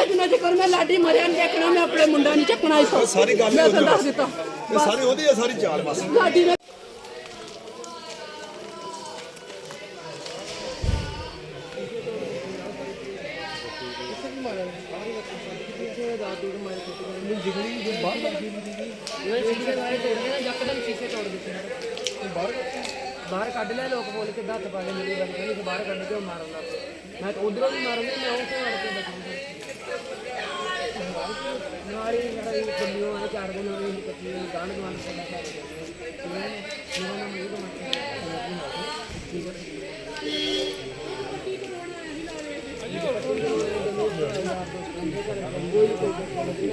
ਜਿੰਨਾ ਮੈਂ ਲਾਡੀ ਮਰਿਆ ਨਹੀਂ ਚੱਕਣਾ ਮੈਂ ਆਪਣੇ ਮੁੰਡਾ ਨਹੀਂ ਚੱਕਣਾ ਇਸ ਸਾਰੀ ਗੱਲ ਮੈਂ ਤੁਹਾਨੂੰ ਦੱਸ। ਦਿੱਤਾ। ਇਹ ਸਾਰੀ ਉਹਦੀ ਆ ਸਾਰੀ ਚਾਲ ਬਸ। ਲਾਡੀ ਨੇ ਬਾਹਰ ਕੱਢ ਲਿਆ, ਲੋਕ ਬੋਲ ਕੇ ਹੱਥ ਪਾ ਕੇ ਮੇਰੀ ਗੱਲ ਕਹਿੰਦੇ ਬਾਹਰ ਕੱਢ ਕੇ ਉਹ ਮਾਰਨ ਲੱਗ ਪਏ। ਮੈਂ ਤਾਂ ਉਧਰੋਂ ਵੀ ਮਾਰਨ ਮੈਂ ਉਹ ਤੋਂ ਅੜ ਕੇ ਬਚੂੰਗਾ ਨਾਰੀ ਨਾਰੀ ਬੰਦਿਓ ਆ ਚਾਰ ਦਿਨ ਹੋਏ ਨਹੀਂ ਕੱਟੀ ਗਾਣ ਗਾਣ ਸਦਾ ਕਰ ਠੀਕ ਮੇਰਾ ਨਾਮ ਇਹ ਤਾਂ ਠੀਕ ਹੈ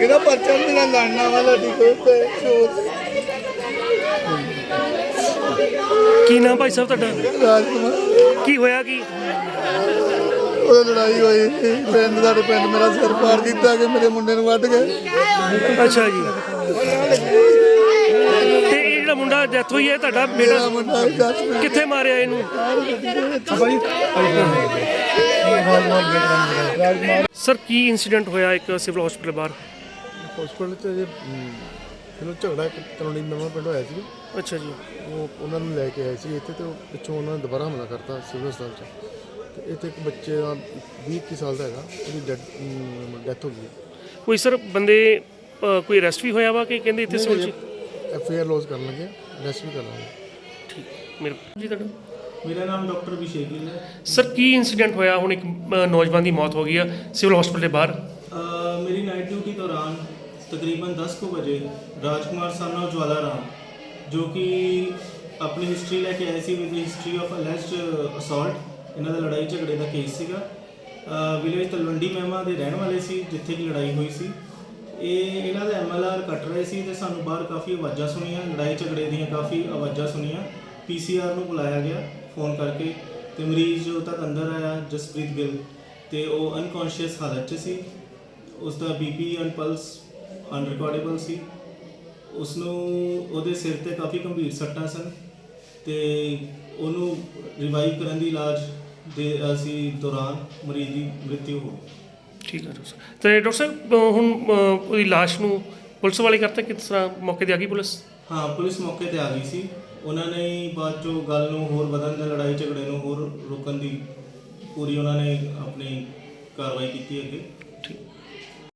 ਕਿਹਦਾ ਪਰਚਾ ਮੇਰਾ ਲੜਨਾ ਵਾਲਾ ਠੀਕ ਤੇ ਕੀ ਨਾਮ ਭਾਈ ਸਾਹਿਬ ਤੁਹਾਡਾ? ਰਾਜਕੁਮਾਰ। ਕੀ ਹੋਇਆ ਕੀ? ਉਹ ਲੜਾਈ ਹੋਈ ਪਿੰਡ ਸਾਡੇ ਪਿੰਡ ਮੇਰਾ ਸਿਰ ਪਾੜ ਦਿੱਤਾ ਕਿ ਮੇਰੇ ਮੁੰਡੇ ਨੂੰ ਵੱਢ ਗਏ। ਅੱਛਾ ਜੀ। ਤੇ ਇਹ ਜਿਹੜਾ ਮੁੰਡਾ ਡੈਥ ਹੋਈ ਹੈ ਤੁਹਾਡਾ ਮੇਰਾ ਬੇਟਾ ਮੁੰਡਾ ਜੱਟ ਮਿੰਟ ਕਿੱਥੇ ਮਾਰਿਆ ਇਹਨੂੰ? ਸਰ ਕੀ ਇਨਸੀਡੈਂਟ ਹੋਇਆ ਇੱਕ ਸਿਵਲ ਹਸਪੀਟਲ ਬਾਹਰ? ਹਸਪੀਟਲ ਚ ਜੇ ਇਹਨੂੰ ਝਗੜਾ ਇੱਕ ਤਲੋੜੀ ਨਵਾਂ ਪਿੰਡ ਹੋਇਆ ਸੀ। ਅੱਛਾ ਜੀ। ਉਹ ਉਹਨਾਂ ਨੂੰ ਲੈ ਕੇ ਆਏ ਸੀ ਇੱਥੇ ਤੇ ਉਹ ਪਿੱਛੋਂ ਉਹਨਾਂ ਨੇ ਦੁਬਾਰਾ ਹਮਲਾ ਕਰਤਾ ਸਿਵਲ ਹਸਪਤਾਲ ਚ। ਤੇ ਇੱਥੇ ਇੱਕ ਬੱਚੇ ਦਾ 20 ਕੁ ਸਾਲ ਦਾ ਹੈਗਾ ਉਹਦੀ ਡੈਥ ਹੋ ਗਈ। ਕੋਈ ਸਰ ਬੰਦੇ ਅ, ਕੋਈ ਅਰੈਸਟ ਵੀ ਹੋਇਆ ਵਾ ਕਿ ਕਹਿੰਦੇ ਇੱਥੇ ਸਿਵਲ ਚ? ਐਫ ਆਈ ਆਰ ਲੌਸ ਕਰਨ ਲੱਗੇ ਅਰੈਸਟ ਵੀ ਕਰ ਲਾਂਗੇ। ਠੀਕ। ਮੇਰੇ ਜੀ ਤੁਹਾਡਾ? ਮੇਰਾ ਨਾਮ ਡਾਕਟਰ ਅਭਿਸ਼ੇਕ ਗਿੱਲ ਹੈ। ਸਰ ਕੀ ਇਨਸੀਡੈਂਟ ਹੋਇਆ? ਹੁਣ ਇੱਕ ਅ, ਨੌਜਵਾਨ ਦੀ ਮੌਤ ਹੋ ਗਈ ਆ ਸਿਵਲ ਹਸਪੀਟਲ ਦੇ ਬਾਹਰ। ਤਕਰੀਬਨ 10 ਕੁ ਵਜੇ ਰਾਜਕੁਮਾਰ ਸਾਨਾ ਜਵਾਲਾ ਰਾਮ, ਜੋ ਕਿ ਆਪਣੀ ਹਿਸਟਰੀ ਲੈ ਕੇ ਆਏ ਸੀ with history of alleged assault ਇਹਨਾਂ ਦਾ ਲੜਾਈ ਝਗੜੇ ਦਾ ਕੇਸ ਸੀਗਾ। ਵਿਲੇਜ ਤਲਵੰਡੀ ਮਹਿਮਾ ਦੇ ਰਹਿਣ ਵਾਲੇ ਸੀ, ਜਿੱਥੇ ਕਿ ਲੜਾਈ ਹੋਈ ਸੀ। ਇਹ, ਇਹਨਾਂ ਦਾ ਐਮਐਲਆਰ ਕੱਟ ਰਹੇ ਸੀ ਤੇ ਸਾਨੂੰ ਬਾਹਰ ਕਾਫੀ ਆਵਾਜ਼ਾਂ ਸੁਣੀਆਂ, ਲੜਾਈ ਝਗੜੇ ਦੀਆਂ ਕਾਫੀ ਆਵਾਜ਼ਾਂ ਸੁਣੀਆਂ। ਪੀਸੀਆਰ ਨੂੰ ਬੁਲਾਇਆ ਗਿਆ ਫੋਨ ਕਰਕੇ ਤੇ ਮਰੀਜ਼ ਜੋ ਤੱਕ ਅੰਦਰ ਆਇਆ, ਜਸਪ੍ਰੀਤ ਗਿੱਲ, ਤੇ ਉਹ ਅਨਕੌਂਸ਼ੀਅਸ ਹਾਲਤ 'ਚ ਸੀ। ਉਸ ਦਾ ਬੀਪੀ ਐਂਡ ਪਲਸ ਅਨਰਿਕਾਰਡੇਬਲ ਸੀ। ਉਸ ਨੂੰ ਉਹਦੇ ਸਿਰ ਤੇ ਕਾਫੀ ਗੰਭੀਰ ਸੱਟਾਂ ਸਨ ਤੇ ਉਹਨੂੰ ਰਿਵਾਈਵ ਕਰਨ ਦੀ ਇਲਾਜ ਦੇ ਅਸੀਂ ਦੌਰਾਨ ਮਰੀਜ਼ ਦੀ ਮ੍ਰਿਤਿੂ ਹੋ ਠੀਕ ਹੈ ਡਾਕਟਰ ਸਾਹਿਬ। ਤੇ ਡਾਕਟਰ ਸਾਹਿਬ ਹੁਣ ਉਹਦੀ ਲਾਸ਼ ਨੂੰ ਪੁਲਿਸ ਵਾਲੇ ਕਰਤਾ ਕਿਸ ਤਰ੍ਹਾਂ ਮੌਕੇ ਤੇ ਆ ਗਈ ਪੁਲਿਸ? ਹਾਂ ਪੁਲਿਸ ਮੌਕੇ ਤੇ ਆ ਗਈ ਸੀ। ਉਹਨਾਂ ਨੇ ਹੀ ਬਾਅਦ ਚੋਂ ਗੱਲ ਨੂੰ ਹੋਰ ਵਧਣ ਦਾ ਲੜਾਈ ਝਗੜੇ ਨੂੰ ਹੋਰ ਰੋਕਣ ਦੀ ਪੂਰੀ ਉਹਨਾਂ ਨੇ ਆਪਣੀ ਕਾਰਵਾਈ ਕੀਤੀ ਅੱਗੇ।